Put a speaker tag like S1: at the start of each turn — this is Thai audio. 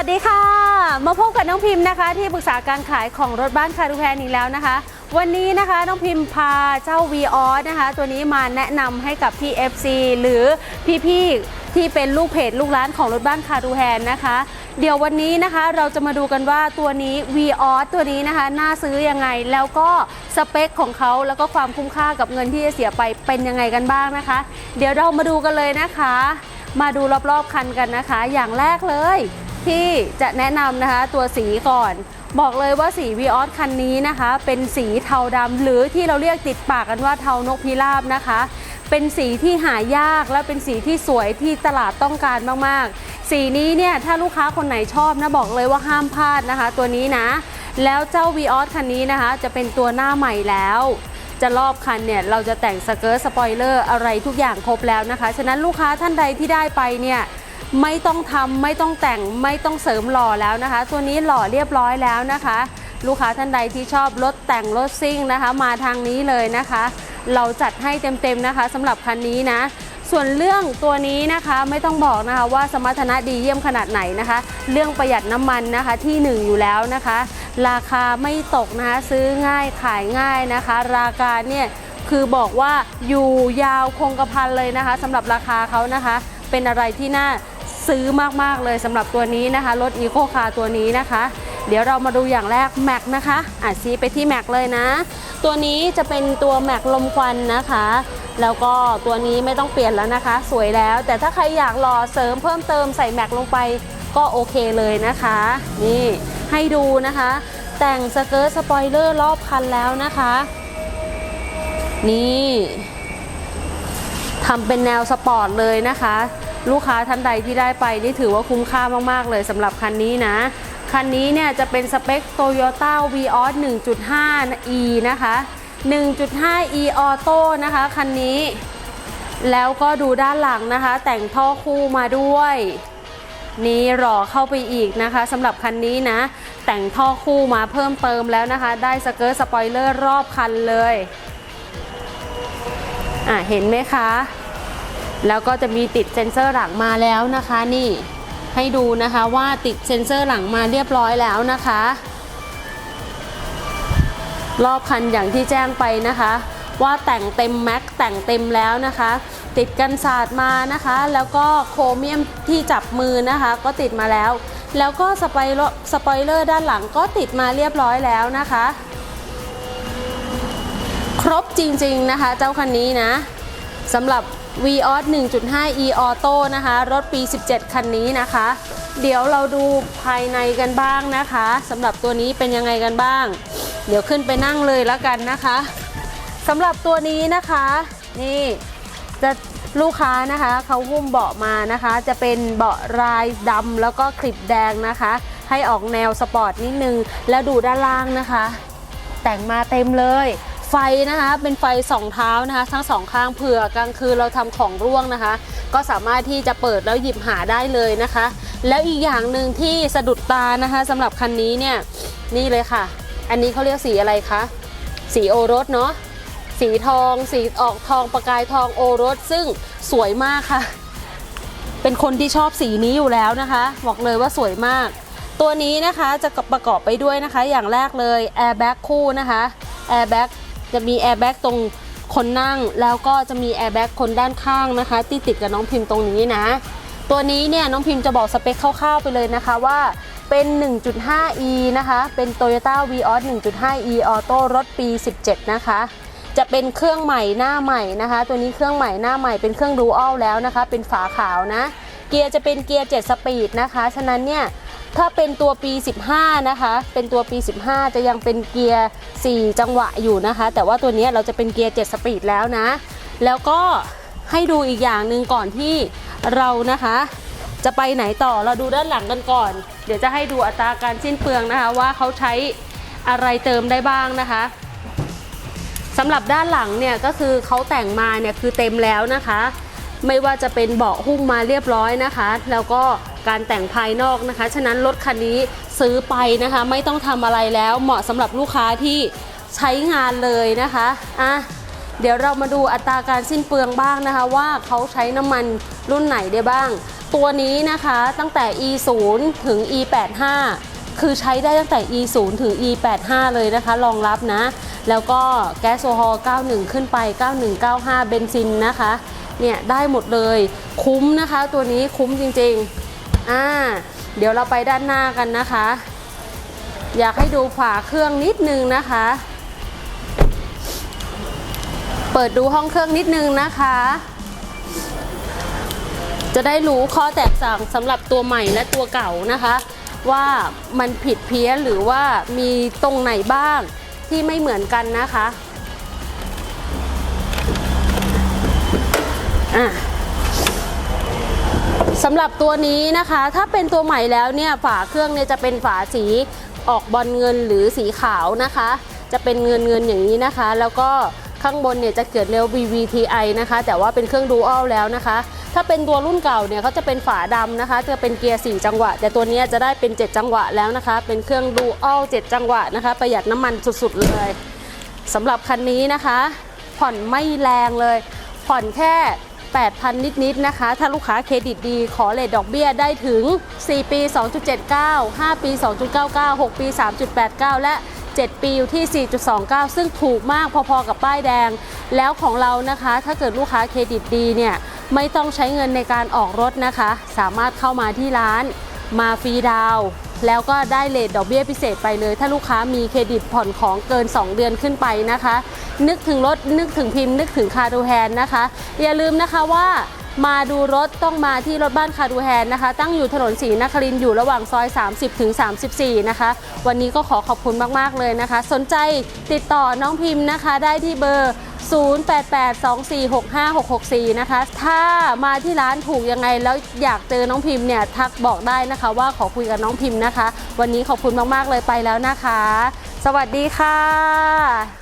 S1: วัสดีค่ะ มาพบกับน้องพิมพ์นะคะ ที่ปรึกษาการขายของรถบ้านคารูแพนอีกแล้วนะคะ วันนี้นะคะน้องพิมพ์พาเจ้า v ีออนะคะ ตัวนี้มาแนะนำให้กับพี่ FC หรือพี่ๆที่เป็นลูกเพจลูกร้านของรถบ้านคารูแพนนะคะ เดี๋ยววันนี้นะคะเราจะมาดูกันว่าตัวนี้ v ีออตัวนี้นะคะ น่าซื้อยังไงแล้วก็สเปคของเขาแล้วก็ความคุ้มค่ากับเงินที่จะเสียไปเป็นยังไงกันบ้างนะคะ เดี๋ยวเรามาดูกันเลยนะคะ มาดูรอบๆคันกันนะคะ อย่างแรกเลย ที่จะแนะนำนะคะตัวสีก่อน บอกเลยว่าสีวีออสคันนี้นะคะ เป็นสีเทาดำหรือที่เราเรียกติดปากกันว่าเทานกพิราบนะคะ เป็นสีที่หายากและเป็นสีที่สวยที่ตลาดต้องการมากๆ สีนี้เนี่ยถ้าลูกค้าคนไหนชอบนะบอกเลยว่าห้ามพลาดนะคะ ตัวนี้นะ แล้วเจ้าวีออสคันนี้นะคะ จะเป็นตัวหน้าใหม่แล้วจะรอบคันเนี่ยเราจะแต่งสเกิร์ตสปอยเลอร์อะไรทุกอย่างครบแล้วนะคะ ฉะนั้นลูกค้าท่านใดที่ได้ไปเนี่ย ไม่ต้องทำไม่ต้องแต่งไม่ต้องเสริมหล่อแล้วนะคะ ตัวนี้หล่อเรียบร้อยแล้วนะคะ ลูกค้าท่านใดที่ชอบรถแต่งรถซิ่งนะคะ มาทางนี้เลยนะคะ เราจัดให้เต็มๆนะคะสำหรับคันนี้นะ ส่วนเรื่องตัวนี้นะคะไม่ต้องบอกนะคะว่าสมรรถนะดีเยี่ยมขนาดไหนนะคะ เรื่องประหยัดน้ำมันนะคะที่หนึ่งอยู่แล้วนะคะ ราคาไม่ตกนะคะซื้อง่ายขายง่ายนะคะ ราคาเนี่ยคือบอกว่าอยู่ยาวคงกระพันเลยนะคะสำหรับราคาเขานะคะ เป็นอะไรที่น่า ซื้อมากๆเลยสำหรับตัวนี้นะคะรถอีโคคาตัวนี้นะคะ เดี๋ยวเรามาดูอย่างแรกแม็กนะคะอะชี้ไปที่แม็กเลยนะ ตัวนี้จะเป็นตัวแม็กลมควันนะคะแล้วก็ตัวนี้ไม่ต้องเปลี่ยนแล้วนะคะ สวยแล้ว แต่ถ้าใครอยากรอเสริมเพิ่มเติมใส่แม็กลงไปก็โอเคเลยนะคะ นี่ให้ดูนะคะ แต่งสเกิร์ตสปอยเลอร์รอบคันแล้วนะคะ นี่ทำเป็นแนวสปอร์ตเลยนะคะ ลูกค้าท่านใดที่ได้ไปนี่ถือว่าคุ้มค่ามาก ๆ เลยสำหรับคันนี้นะ คันนี้เนี่ยจะเป็นสเปค Toyota Vios 1.5 e นะคะ 1.5 e Auto นะคะคันนี้ แล้วก็ดูด้านหลังนะคะ แต่งท่อคู่มาด้วย นี่หล่อเข้าไปอีกนะคะสำหรับคันนี้นะ แต่งท่อคู่มาเพิ่มเติมแล้วนะคะ ได้สเกิร์ตสปอยเลอร์รอบคันเลย อะเห็นไหมคะ แล้วก็จะมีติดเซ็นเซอร์หลังมาแล้วนะคะนี่ให้ดูนะคะว่าติดเซ็นเซอร์หลังมาเรียบร้อยแล้วนะคะ รอบคันอย่างที่แจ้งไปนะคะ ว่าแต่งเต็มแม็กแต่งเต็มแล้วนะคะ ติดกันศาสตร์มานะคะ แล้วก็โครเมียมที่จับมือนะคะ ก็ติดมาแล้ว แล้วก็สไปโลสปอยเลอร์ด้านหลังก็ติดมาเรียบร้อยแล้วนะคะ ครบจริงๆนะคะ เจ้าคันนี้นะสำหรับ Vios 1.5 e Auto นะคะ รถปี 17 คันนี้นะคะ เดี๋ยวเราดูภายในกันบ้างนะคะสำหรับตัวนี้เป็นยังไงกันบ้าง เดี๋ยวขึ้นไปนั่งเลยแล้วกันนะคะสำหรับตัวนี้นะคะ นี่จะลูกค้านะคะเขาหุ้มเบาะมานะคะ จะเป็นเบาะลายดำแล้วก็คลิปแดงนะคะ ให้ออกแนวสปอร์ตนิดนึง แล้วดูด้านล่างนะคะ แต่งมาเต็มเลย ไฟนะคะเป็นไฟสองเท้านะคะ ทั้งสองข้างเผื่อกลางคืนเราทำของร่วงนะคะ ก็สามารถที่จะเปิดแล้วหยิบหาได้เลยนะคะ แล้วอีกอย่างหนึ่งที่สะดุดตานะคะสำหรับคันนี้เนี่ยนี่เลยค่ะ อันนี้เขาเรียกสีอะไรคะสีโอรสเนาะสีทอง สีออกทองประกายทองโอรส ซึ่งสวยมากค่ะ เป็นคนที่ชอบสีนี้อยู่แล้วนะคะ บอกเลยว่าสวยมาก ตัวนี้นะคะจะประกอบไปด้วยนะคะ อย่างแรกเลยแอร์แบ็กคู่นะคะแอร์แบ็ก จะมีแอร์แบ็กตรงคนนั่ง แล้วก็จะมีแอร์แบ็กคนด้านข้างนะคะที่ติดกับน้องพิมพ์ตรงนี้นะ ตัวนี้เนี่ยน้องพิมพ์จะบอกสเปคคร่าวๆไปเลยนะคะว่าเป็น 1.5e นะคะ เป็น Toyota Vios 1.5e Auto รถปี 17 นะคะ จะเป็นเครื่องใหม่หน้าใหม่นะคะ ตัวนี้เครื่องใหม่หน้าใหม่เป็นเครื่องดูอัลแล้วนะคะ เป็นฝาขาวนะ เกียร์จะเป็นเกียร์ 7 สปีดนะคะ ฉะนั้นเนี่ย ถ้าเป็นตัวปี 15 นะคะ เป็นตัวปี 15 จะยังเป็นเกียร์ 4 จังหวะอยู่นะคะ แต่ว่าตัวนี้เราจะเป็นเกียร์ 7 สปีดแล้วนะ แล้วก็ให้ดูอีกอย่างหนึ่งก่อนที่เรานะคะ จะไปไหนต่อเราดูด้านหลังกันก่อน เดี๋ยวจะให้ดูอัตราการสิ้นเปลืองนะคะ ว่าเขาใช้อะไรเติมได้บ้างนะคะสำหรับด้านหลังเนี่ยก็คือเขาแต่งมาเนี่ยคือเต็มแล้วนะคะ ไม่ว่าจะเป็นเบาะหุ้มมาเรียบร้อยนะคะ แล้วก็การแต่งภายนอกนะคะ ฉะนั้นรถคันนี้ซื้อไปนะคะ ไม่ต้องทำอะไรแล้วเหมาะสำหรับลูกค้าที่ใช้งานเลยนะคะอะเดี๋ยวเรามาดูอัตราการสิ้นเปลืองบ้างนะคะ ว่าเขาใช้น้ำมันรุ่นไหนได้บ้าง ตัวนี้นะคะตั้งแต่ e 0 ถึง e 8 5 คือใช้ได้ตั้งแต่ e 0 ถึง e 8 5 เลยนะคะรองรับนะ แล้วก็แก๊สโซฮอล์91 ขึ้นไป 9195 เบนซินนะคะ เนี่ยได้หมดเลยคุ้มนะคะ ตัวนี้คุ้มจริงๆอ่าเดี๋ยวเราไปด้านหน้ากันนะคะ อยากให้ดูฝาเครื่องนิดนึงนะคะ เปิดดูห้องเครื่องนิดนึงนะคะ จะได้รู้ข้อแตกต่างสำหรับตัวใหม่และตัวเก่านะคะว่ามันผิดเพี้ยนหรือว่ามีตรงไหนบ้างที่ไม่เหมือนกันนะคะ อะสำหรับตัวนี้นะคะ ถ้าเป็นตัวใหม่แล้วเนี่ยฝาเครื่องเนี่ยจะเป็นฝาสีออกบอลเงินหรือสีขาวนะคะ จะเป็นเงินเงินอย่างนี้นะคะ แล้วก็ข้างบนเนี่ยจะเกิดเร็ว VVTi นะคะ แต่ว่าเป็นเครื่องดูอัลแล้วนะคะ ถ้าเป็นตัวรุ่นเก่าเนี่ยเขาจะเป็นฝาดำนะคะ จะเป็นเกียร์ 4 จังหวะ แต่ตัวนี้จะได้เป็น 7 จังหวะแล้วนะคะ เป็นเครื่องดูอัล7จังหวะนะคะ ประหยัดน้ำมันสุดๆเลยสำหรับคันนี้นะคะ ผ่อนไม่แรงเลย ผ่อนแค่ 8,000 นิดๆนะคะ ถ้าลูกค้าเครดิตดีขอเลทดอกเบี้ยได้ถึง 4 ปี 2.79 5 ปี 2.99 6 ปี 3.89 และ 7 ปีอยู่ที่ 4.29 ซึ่งถูกมากพอๆกับป้ายแดง แล้วของเรานะคะ ถ้าเกิดลูกค้าเครดิตดีเนี่ยไม่ต้องใช้เงินในการออกรถนะคะ สามารถเข้ามาที่ร้านมาฟรีดาว แล้วก็ได้เลทดอกเบี้ยพิเศษไปเลย ถ้าลูกค้ามีเครดิตผ่อนของเกิน 2 เดือนขึ้นไปนะคะ นึกถึงรถนึกถึงพิมพ์ นึกถึงคาดูแฮนนะคะ อย่าลืมนะคะว่า มาดูรถต้องมาที่รถบ้านคาดูแฮนนะคะ ตั้งอยู่ถนนศรีนครินอยู่ระหว่างซอย 30ถึง34 นะคะ วันนี้ก็ขอขอบคุณมาก ๆ เลยนะคะ สนใจติดต่อน้องพิมพ์นะคะ ได้ที่เบอร์ 0882465664 นะคะ ถ้ามาที่ร้านถูกยังไงแล้วอยากเจอน้องพิมพ์เนี่ย ทักบอกได้นะคะว่าขอคุยกับน้องพิมพ์นะคะ วันนี้ขอบคุณมาก ๆ เลยไปแล้วนะคะ สวัสดีค่ะ